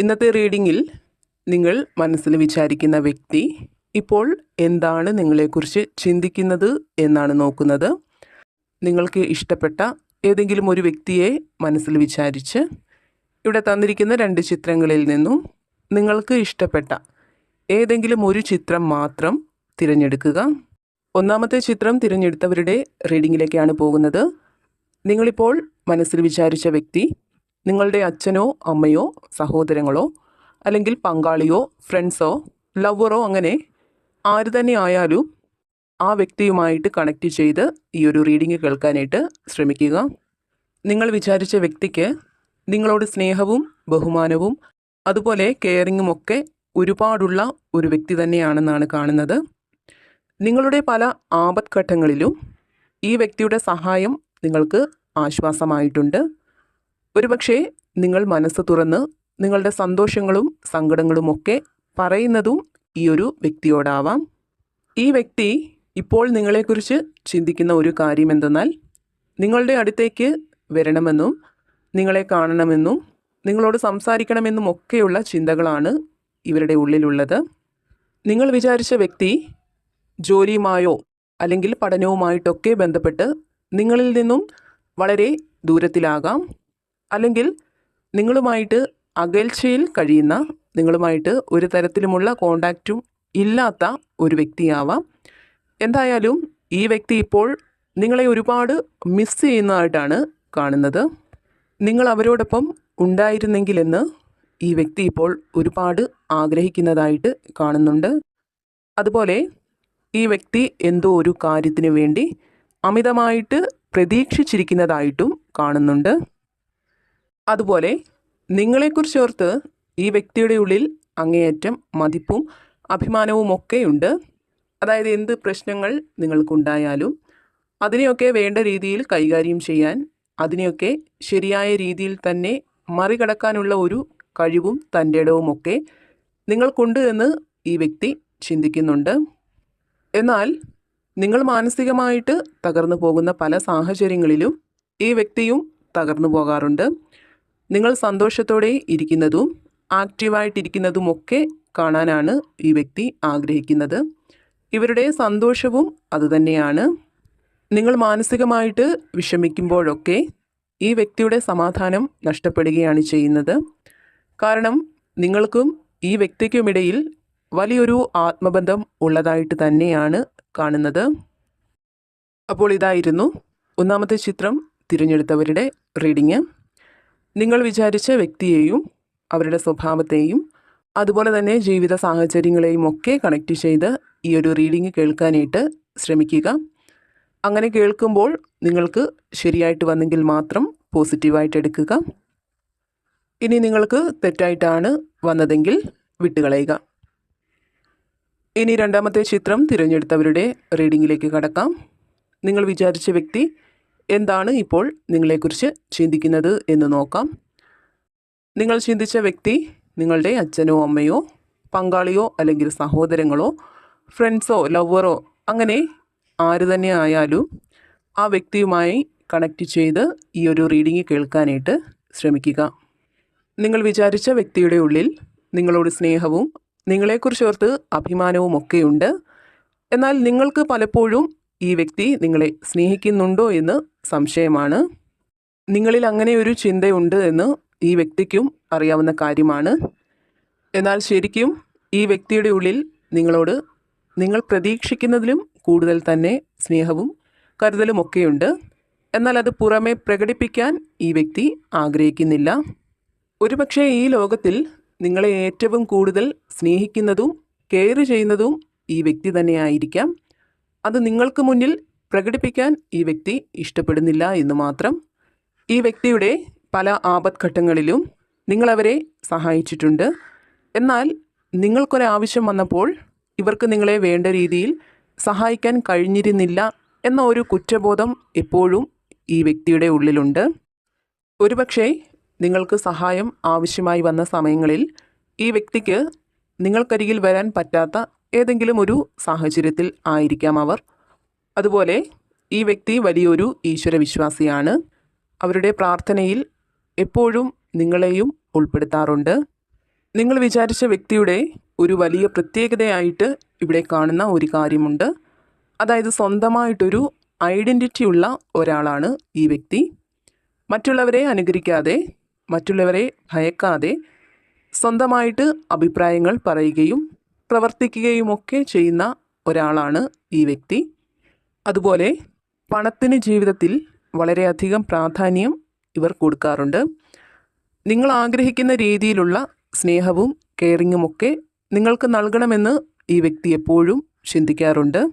ഇന്നത്തെ റീഡിങ്ങിൽ നിങ്ങൾ മനസ്സിൽ വിചാരിക്കുന്ന വ്യക്തി ഇപ്പോൾ എന്താണ് നിങ്ങളെക്കുറിച്ച് ചിന്തിക്കുന്നത് എന്നാണ് നോക്കുന്നത്. നിങ്ങൾക്ക് ഇഷ്ടപ്പെട്ട ഏതെങ്കിലും ഒരു വ്യക്തിയെ മനസ്സിൽ വിചാരിച്ച് ഇവിടെ തന്നിരിക്കുന്ന രണ്ട് ചിത്രങ്ങളിൽ നിന്നും നിങ്ങൾക്ക് ഇഷ്ടപ്പെട്ട ഏതെങ്കിലും ഒരു ചിത്രം മാത്രം തിരഞ്ഞെടുക്കുക. ഒന്നാമത്തെ ചിത്രം തിരഞ്ഞെടുത്തവരുടെ റീഡിങ്ങിലേക്കാണ് പോകുന്നത്. നിങ്ങളിപ്പോൾ മനസ്സിൽ വിചാരിച്ച വ്യക്തി നിങ്ങളുടെ അച്ഛനോ അമ്മയോ സഹോദരങ്ങളോ അല്ലെങ്കിൽ പങ്കാളിയോ ഫ്രണ്ട്സോ ലവറോ അങ്ങനെ ആര് തന്നെ ആയാലും ആ വ്യക്തിയുമായിട്ട് കണക്ട് ചെയ്ത് ഈ ഒരു റീഡിങ് കേൾക്കാനായിട്ട് ശ്രമിക്കുക. നിങ്ങൾ വിചാരിച്ച വ്യക്തിക്ക് നിങ്ങളോട് സ്നേഹവും ബഹുമാനവും അതുപോലെ കെയറിങ്ങും ഒക്കെ ഒരുപാടുള്ള ഒരു വ്യക്തി തന്നെയാണെന്നാണ് കാണുന്നത്. നിങ്ങളുടെ പല ആപത്ഘട്ടങ്ങളിലും ഈ വ്യക്തിയുടെ സഹായം നിങ്ങൾക്ക് ആശ്വാസമായിട്ടുണ്ട്. ഒരുപക്ഷെ നിങ്ങൾ മനസ്സ് തുറന്ന് നിങ്ങളുടെ സന്തോഷങ്ങളും സങ്കടങ്ങളുമൊക്കെ പറയുന്നതും ഈ ഒരു വ്യക്തിയോടാവാം. ഈ വ്യക്തി ഇപ്പോൾ നിങ്ങളെക്കുറിച്ച് ചിന്തിക്കുന്ന ഒരു കാര്യം എന്തെന്നാൽ നിങ്ങളുടെ അടുത്തേക്ക് വരണമെന്നും നിങ്ങളെ കാണണമെന്നും നിങ്ങളോട് സംസാരിക്കണമെന്നും ഒക്കെയുള്ള ചിന്തകളാണ് ഇവരുടെ ഉള്ളിലുള്ളത്. നിങ്ങൾ വിചാരിച്ച വ്യക്തി ജോലിയുമായോ അല്ലെങ്കിൽ പഠനവുമായിട്ടൊക്കെ ബന്ധപ്പെട്ട് നിങ്ങളിൽ നിന്നും വളരെ ദൂരത്തിലാകാം. അല്ലെങ്കിൽ നിങ്ങളുമായിട്ട് അകൽച്ചയിൽ കഴിയുന്ന നിങ്ങളുമായിട്ട് ഒരു തരത്തിലുമുള്ള കോണ്ടാക്റ്റും ഇല്ലാത്ത ഒരു വ്യക്തിയാവാം. എന്തായാലും ഈ വ്യക്തി ഇപ്പോൾ നിങ്ങളെ ഒരുപാട് മിസ് ചെയ്യുന്നതായിട്ടാണ് കാണുന്നത്. നിങ്ങൾ അവരോടൊപ്പം ഉണ്ടായിരുന്നെങ്കിലെന്ന് ഈ വ്യക്തി ഇപ്പോൾ ഒരുപാട് ആഗ്രഹിക്കുന്നതായിട്ട് കാണുന്നുണ്ട്. അതുപോലെ ഈ വ്യക്തി എന്തോ ഒരു കാര്യത്തിന് വേണ്ടി അമിതമായിട്ട് പ്രതീക്ഷിച്ചിരിക്കുന്നതായിട്ടും കാണുന്നുണ്ട്. അതുപോലെ നിങ്ങളെക്കുറിച്ച് ഓർത്ത് ഈ വ്യക്തിയുടെ ഉള്ളിൽ അങ്ങേയറ്റം മതിപ്പും അഭിമാനവും ഒക്കെയുണ്ട് അതായത് എന്ത് പ്രശ്നങ്ങൾ നിങ്ങൾക്കുണ്ടായാലും അതിനെയൊക്കെ വേണ്ട രീതിയിൽ കൈകാര്യം ചെയ്യാൻ അതിനെയൊക്കെ ശരിയായ രീതിയിൽ തന്നെ മറികടക്കാനുള്ള ഒരു കഴിവും തന്റെ ഇടവുമൊക്കെ നിങ്ങൾക്കുണ്ട് എന്ന് ഈ വ്യക്തി ചിന്തിക്കുന്നുണ്ട്. എന്നാൽ നിങ്ങൾ മാനസികമായിട്ട് തകർന്നു പോകുന്ന പല സാഹചര്യങ്ങളിലും ഈ വ്യക്തിയും തകർന്നു പോകാറുണ്ട്. നിങ്ങൾ സന്തോഷത്തോടെ ഇരിക്കുന്നതും ആക്റ്റീവായിട്ടിരിക്കുന്നതുമൊക്കെ കാണാനാണ് ഈ വ്യക്തി ആഗ്രഹിക്കുന്നത്. ഇവരുടെ സന്തോഷവും അതുതന്നെയാണ്. നിങ്ങൾ മാനസികമായിട്ട് വിഷമിക്കുമ്പോഴൊക്കെ ഈ വ്യക്തിയുടെ സമാധാനം നഷ്ടപ്പെടുകയാണ് ചെയ്യുന്നത്. കാരണം നിങ്ങൾക്കും ഈ വ്യക്തിക്കുമിടയിൽ വലിയൊരു ആത്മബന്ധം ഉള്ളതായിട്ട് തന്നെയാണ് കാണുന്നത്. അപ്പോൾ ഇതായിരുന്നു ഒന്നാമത്തെ ചിത്രം തിരഞ്ഞെടുത്തവരുടെ റീഡിങ്. നിങ്ങൾ വിചാരിച്ച വ്യക്തിയെയും അവരുടെ സ്വഭാവത്തെയും അതുപോലെ തന്നെ ജീവിത സാഹചര്യങ്ങളെയും ഒക്കെ കണക്റ്റ് ചെയ്ത് ഈ ഒരു റീഡിങ് കേൾക്കാനായിട്ട് ശ്രമിക്കുക. അങ്ങനെ കേൾക്കുമ്പോൾ നിങ്ങൾക്ക് ശരിയായിട്ട് വന്നെങ്കിൽ മാത്രം പോസിറ്റീവായിട്ട് എടുക്കുക. ഇനി നിങ്ങൾക്ക് തെറ്റായിട്ടാണ് വന്നതെങ്കിൽ വിട്ടുകളയുക. ഇനി രണ്ടാമത്തെ ചിത്രം തിരഞ്ഞെടുത്തവരുടെ റീഡിങ്ങിലേക്ക് കടക്കാം. നിങ്ങൾ വിചാരിച്ച വ്യക്തി എന്താണ് ഇപ്പോൾ നിങ്ങളെക്കുറിച്ച് ചിന്തിക്കുന്നത് എന്ന് നോക്കാം. നിങ്ങൾ ചിന്തിച്ച വ്യക്തി നിങ്ങളുടെ അച്ഛനോ അമ്മയോ പങ്കാളിയോ അല്ലെങ്കിൽ സഹോദരങ്ങളോ ഫ്രണ്ട്സോ ലവറോ അങ്ങനെ ആര് തന്നെ ആയാലും ആ വ്യക്തിയുമായി കണക്റ്റ് ചെയ്ത് ഈ ഒരു റീഡിങ് കേൾക്കാനായിട്ട് ശ്രമിക്കുക. നിങ്ങൾ വിചാരിച്ച വ്യക്തിയുടെ ഉള്ളിൽ നിങ്ങളോട് സ്നേഹവും നിങ്ങളെക്കുറിച്ചോർത്ത് അഭിമാനവും ഒക്കെയുണ്ട്. എന്നാൽ നിങ്ങൾക്ക് പലപ്പോഴും ഈ വ്യക്തി നിങ്ങളെ സ്നേഹിക്കുന്നുണ്ടോ എന്ന് സംശയമാണ്. നിങ്ങളിൽ അങ്ങനെ ഒരു ചിന്തയുണ്ട് എന്ന് ഈ വ്യക്തിക്കും അറിയാവുന്ന കാര്യമാണ്. എന്നാൽ ശരിക്കും ഈ വ്യക്തിയുടെ ഉള്ളിൽ നിങ്ങളോട് നിങ്ങൾ പ്രതീക്ഷിക്കുന്നതിലും കൂടുതൽ തന്നെ സ്നേഹവും കരുതലും ഒക്കെയുണ്ട്. എന്നാൽ അത് പുറമെ പ്രകടിപ്പിക്കാൻ ഈ വ്യക്തി ആഗ്രഹിക്കുന്നില്ല. ഒരുപക്ഷെ ഈ ലോകത്തിൽ നിങ്ങളെ ഏറ്റവും കൂടുതൽ സ്നേഹിക്കുന്നതും കെയർ ചെയ്യുന്നതും ഈ വ്യക്തി തന്നെയായിരിക്കാം അത് നിങ്ങൾക്ക് മുന്നിൽ പ്രകടിപ്പിക്കാൻ ഈ വ്യക്തി ഇഷ്ടപ്പെടുന്നില്ല എന്ന് മാത്രം ഈ വ്യക്തിയുടെ പല ആപത്ഘട്ടങ്ങളിലും നിങ്ങളവരെ സഹായിച്ചിട്ടുണ്ട്. എന്നാൽ നിങ്ങൾക്കൊരാവശ്യം വന്നപ്പോൾ ഇവർക്ക് നിങ്ങളെ വേണ്ട രീതിയിൽ സഹായിക്കാൻ കഴിഞ്ഞിരുന്നില്ല എന്ന ഒരു കുറ്റബോധം എപ്പോഴും ഈ വ്യക്തിയുടെ ഉള്ളിലുണ്ട്. ഒരുപക്ഷെ നിങ്ങൾക്ക് സഹായം ആവശ്യമായി വന്ന സമയങ്ങളിൽ ഈ വ്യക്തിക്ക് നിങ്ങൾക്കരികിൽ വരാൻ പറ്റാത്ത ഏതെങ്കിലും ഒരു സാഹചര്യത്തിൽ ആയിരിക്കാം അവർ. അതുപോലെ ഈ വ്യക്തി വലിയൊരു ഈശ്വര വിശ്വാസിയാണ് അവരുടെ പ്രാർത്ഥനയിൽ എപ്പോഴും നിങ്ങളെയും ഉൾപ്പെടുത്താറുണ്ട്. നിങ്ങൾ വിചാരിച്ച വ്യക്തിയുടെ ഒരു വലിയ പ്രത്യേകതയായിട്ട് ഇവിടെ കാണുന്ന ഒരു കാര്യമുണ്ട്. അതായത് സ്വന്തമായിട്ടൊരു ഐഡന്റിറ്റി ഉള്ള ഒരാളാണ് ഈ വ്യക്തി. മറ്റുള്ളവരെ അനുകരിക്കാതെ മറ്റുള്ളവരെ ഭയക്കാതെ സ്വന്തമായിട്ട് അഭിപ്രായങ്ങൾ പറയുകയും പ്രവർത്തിക്കുകയുമൊക്കെ ചെയ്യുന്ന ഒരാളാണ് ഈ വ്യക്തി. അതുപോലെ പണത്തിന് ജീവിതത്തിൽ വളരെയധികം പ്രാധാന്യം ഇവർ കൊടുക്കാറുണ്ട്. നിങ്ങൾ ആഗ്രഹിക്കുന്ന രീതിയിലുള്ള സ്നേഹവും കെയറിങ്ങുമൊക്കെ നിങ്ങൾക്ക് നൽകണമെന്ന് ഈ വ്യക്തി എപ്പോഴും ചിന്തിക്കാറുണ്ട്.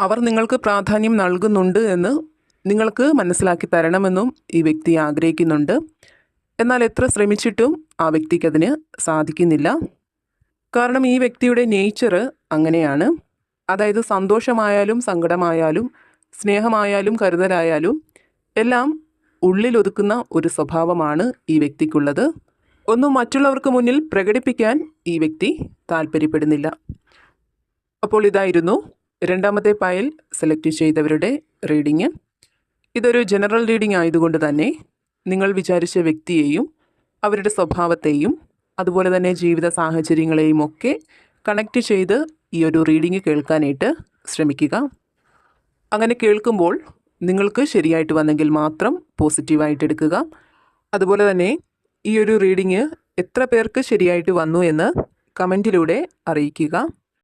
അവർ നിങ്ങൾക്ക് പ്രാധാന്യം നൽകുന്നുണ്ട് എന്ന് നിങ്ങൾക്ക് മനസ്സിലാക്കി തരണമെന്നും ഈ വ്യക്തി ആഗ്രഹിക്കുന്നുണ്ട്. എന്നാൽ എത്ര ശ്രമിച്ചിട്ടും ആ വ്യക്തിക്കതിന് സാധിക്കുന്നില്ല. കാരണം ഈ വ്യക്തിയുടെ നേച്ചർ അങ്ങനെയാണ്. അതായത് സന്തോഷമായാലും സങ്കടമായാലും സ്നേഹമായാലും കരുതലായാലും എല്ലാം ഉള്ളിലൊതുക്കുന്ന ഒരു സ്വഭാവമാണ് ഈ വ്യക്തിക്കുള്ളത്. ഒന്നും മറ്റുള്ളവർക്ക് മുന്നിൽ പ്രകടിപ്പിക്കാൻ ഈ വ്യക്തി താല്പര്യപ്പെടുന്നില്ല. അപ്പോൾ ഇതായിരുന്നു രണ്ടാമത്തെ പായൽ സെലക്ട് ചെയ്തവരുടെ റീഡിങ് ഇതൊരു ജനറൽ റീഡിംഗ് ആയതുകൊണ്ട് തന്നെ നിങ്ങൾ വിചാരിച്ച വ്യക്തിയെയും അവരുടെ സ്വഭാവത്തെയും അതുപോലെ തന്നെ ജീവിത സാഹചര്യങ്ങളെയും ഒക്കെ കണക്റ്റ് ചെയ്ത് ഈ ഒരു റീഡിങ് കേൾക്കാനായിട്ട് ശ്രമിക്കുക. അങ്ങനെ കേൾക്കുമ്പോൾ നിങ്ങൾക്ക് ശരിയായിട്ട് വന്നെങ്കിൽ മാത്രം പോസിറ്റീവായിട്ട് എടുക്കുക. അതുപോലെ തന്നെ ഈ ഒരു റീഡിങ് എത്ര പേർക്ക് ശരിയായിട്ട് വന്നു എന്ന് കമന്റിലൂടെ അറിയിക്കുക.